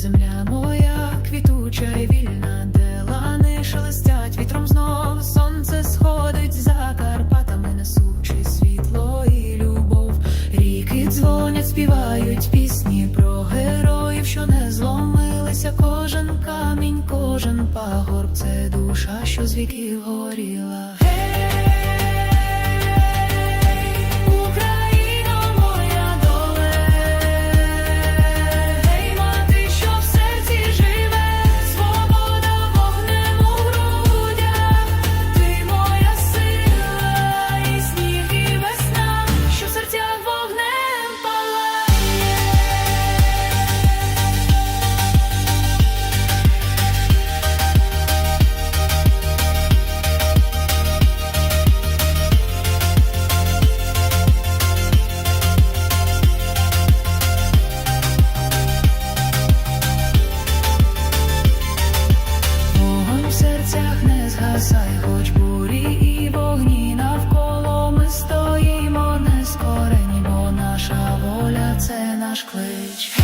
земля моя, квітуча і вільна, де лани шелестять вітром знов сонце сходить за Карпатами, несучи світло і любов. Ріки дзвонять, співають пісні про героїв, що не зломилися. Кожен камінь, кожен пагорб, це душа, що з віків горіла. Згасай, хоч бурі і вогні навколо ми стоїмо, не скорені, наша воля це наш клич.